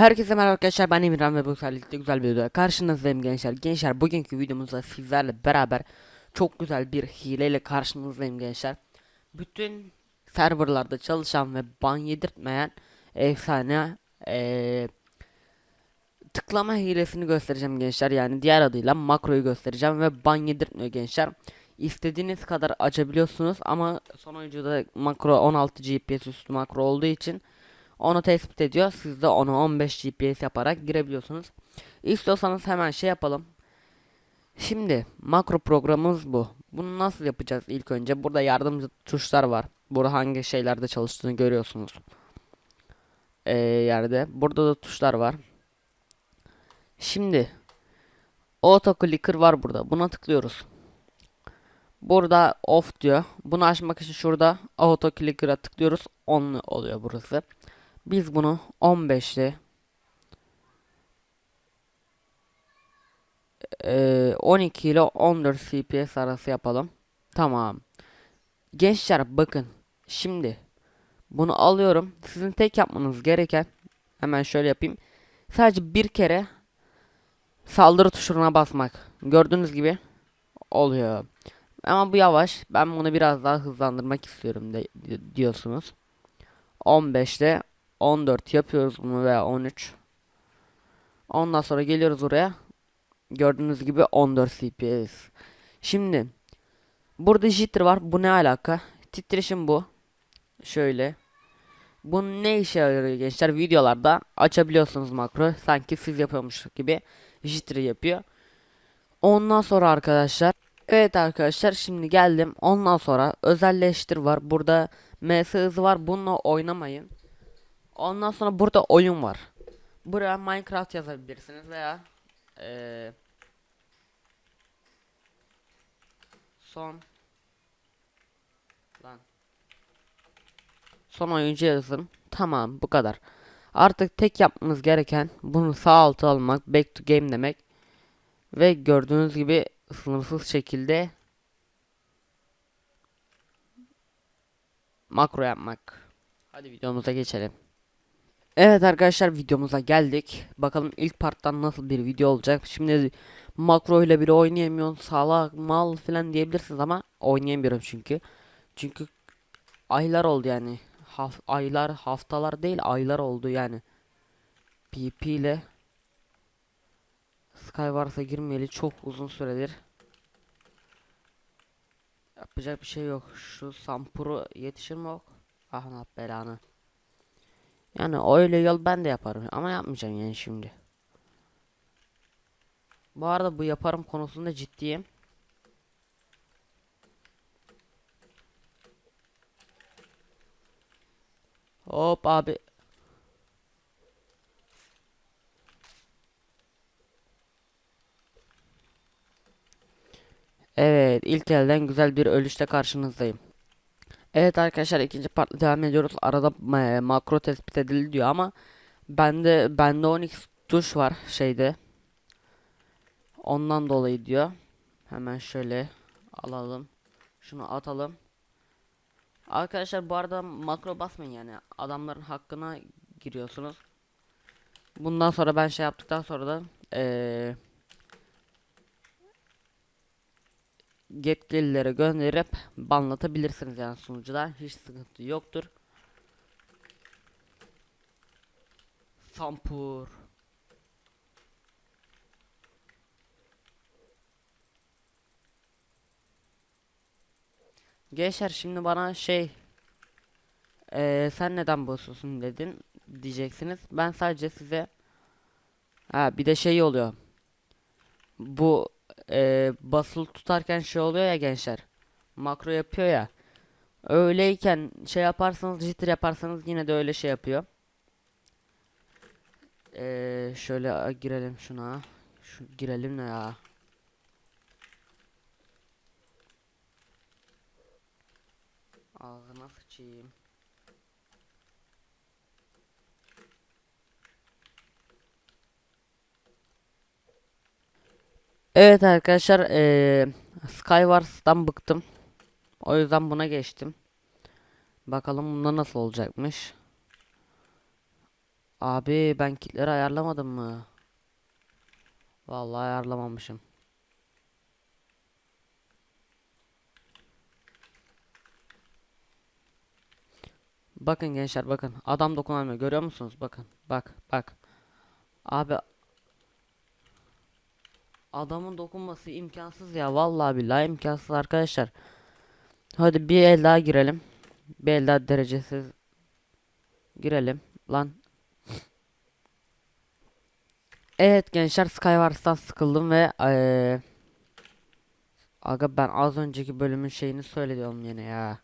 Herkese merhaba arkadaşlar ben Emirhan ve bu seferlikte güzel bir videoda karşınızdayım gençler. Gençler bugünkü videomuzda sizlerle beraber çok güzel bir hileyle karşınızdayım gençler. Bütün serverlarda çalışan ve ban yedirtmeyen efsane eee, tıklama hilesini göstereceğim gençler. Yani diğer adıyla makroyu göstereceğim ve ban yedirtmiyor gençler. İstediğiniz kadar açabiliyorsunuz ama son oyuncuda makro 16 GPS üstü makro olduğu için onu tespit ediyor. Siz de onu 15 GPS yaparak girebiliyorsunuz. İstiyorsanız hemen şey yapalım. Şimdi makro programımız bu. Bunu nasıl yapacağız ilk önce? Burada yardımcı tuşlar var. Burada hangi şeylerde çalıştığını görüyorsunuz. Ee, yerde. Burada da tuşlar var. Şimdi auto clicker var burada. Buna tıklıyoruz. Burada off diyor. Bunu açmak için şurada auto clicker'a tıklıyoruz. On oluyor burası. Biz bunu 15'li eee, 12 ile 14 CPS arası yapalım. Tamam. Gençler bakın. Şimdi bunu alıyorum. Sizin tek yapmanız gereken hemen şöyle yapayım. Sadece bir kere saldırı tuşuna basmak. Gördüğünüz gibi oluyor. Ama bu yavaş. Ben bunu biraz daha hızlandırmak istiyorum de, di- diyorsunuz. 15'te 14 yapıyoruz bunu veya 13. Ondan sonra geliyoruz oraya. Gördüğünüz gibi 14 CPS. Şimdi burada jitter var. Bu ne alaka? Titreşim bu. Şöyle. Bu ne işe yarıyor gençler? Videolarda açabiliyorsunuz makro. Sanki siz yapıyormuş gibi jitter yapıyor. Ondan sonra arkadaşlar Evet arkadaşlar şimdi geldim. Ondan sonra özelleştir var. Burada MS hızı var. Bununla oynamayın. Ondan sonra burada oyun var. Buraya Minecraft yazabilirsiniz veya eee, son lan son oyuncu yazın. Tamam bu kadar. Artık tek yapmanız gereken bunu sağ alta almak, back to game demek ve gördüğünüz gibi sınırsız şekilde makro yapmak. Hadi videomuza geçelim. Evet arkadaşlar videomuza geldik. Bakalım ilk parttan nasıl bir video olacak. Şimdi makro ile bile oynayamıyorsun. Salak mal falan diyebilirsiniz ama oynayamıyorum çünkü. Çünkü aylar oldu yani. Haf aylar haftalar değil aylar oldu yani. PP ile Skywars'a girmeyeli çok uzun süredir. Yapacak bir şey yok. Şu Sampur'u yetişir mi ok? Ah Allah belanı. Yani öyle yol ben de yaparım ama yapmayacağım yani şimdi. Bu arada bu yaparım konusunda ciddiyim. Hop abi. Evet ilk elden güzel bir ölüşte karşınızdayım. Evet arkadaşlar ikinci partla devam ediyoruz. Arada e, makro tespit edildi diyor ama bende bende 12 tuş var şeyde. Ondan dolayı diyor. Hemen şöyle alalım. Şunu atalım. Arkadaşlar bu arada makro basmayın yani. Adamların hakkına giriyorsunuz. Bundan sonra ben şey yaptıktan sonra da eee yetkililere gönderip banlatabilirsiniz yani sunucuda hiç sıkıntı yoktur. Sampur. Gençler şimdi bana şey eee, sen neden basıyorsun dedin diyeceksiniz. Ben sadece size ha bir de şey oluyor. Bu e, basılı tutarken şey oluyor ya gençler. Makro yapıyor ya. Öyleyken şey yaparsanız jitter yaparsanız yine de öyle şey yapıyor. E, şöyle girelim şuna. Şu girelim ne ya? Ağzına sıçayım. Evet arkadaşlar eee Skywars'tan bıktım. O yüzden buna geçtim. Bakalım bunda nasıl olacakmış. Abi ben kitleri ayarlamadım mı? Vallahi ayarlamamışım. Bakın gençler bakın. Adam dokunamıyor. Görüyor musunuz? Bakın. Bak bak. Abi adamın dokunması imkansız ya. Vallahi billahi imkansız arkadaşlar. Hadi bir el daha girelim. Bir el daha derecesiz girelim. Lan. Evet gençler Skywars'tan sıkıldım ve eee Aga ben az önceki bölümün şeyini söylüyorum yine ya.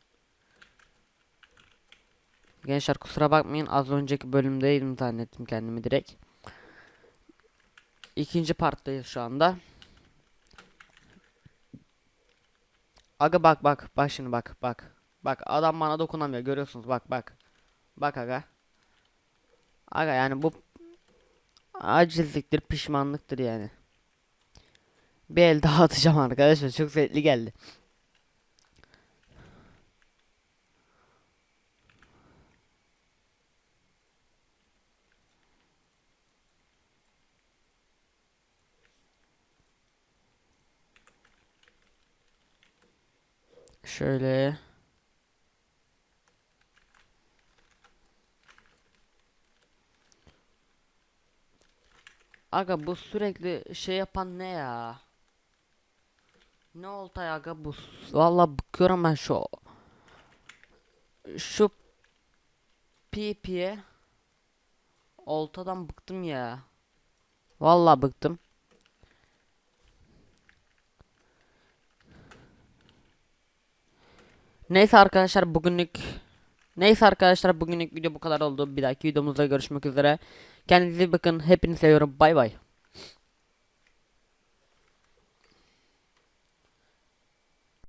Gençler kusura bakmayın az önceki bölümdeydim zannettim kendimi direkt. İkinci parttayız şu anda. Aga bak bak bak şimdi bak bak. Bak adam bana dokunamıyor görüyorsunuz bak bak. Bak aga. Aga yani bu acizliktir pişmanlıktır yani. Bir el daha atacağım arkadaşlar çok zevkli geldi. Şöyle. Aga bu sürekli şey yapan ne ya? Ne oldu ya aga bu? Vallahi bıkıyorum ben şu şu PP'ye oltadan bıktım ya. Vallahi bıktım. Neyse arkadaşlar bugünlük Neyse arkadaşlar bugünlük video bu kadar oldu. Bir dahaki videomuzda görüşmek üzere. Kendinize bakın. Hepinizi seviyorum. Bay bay.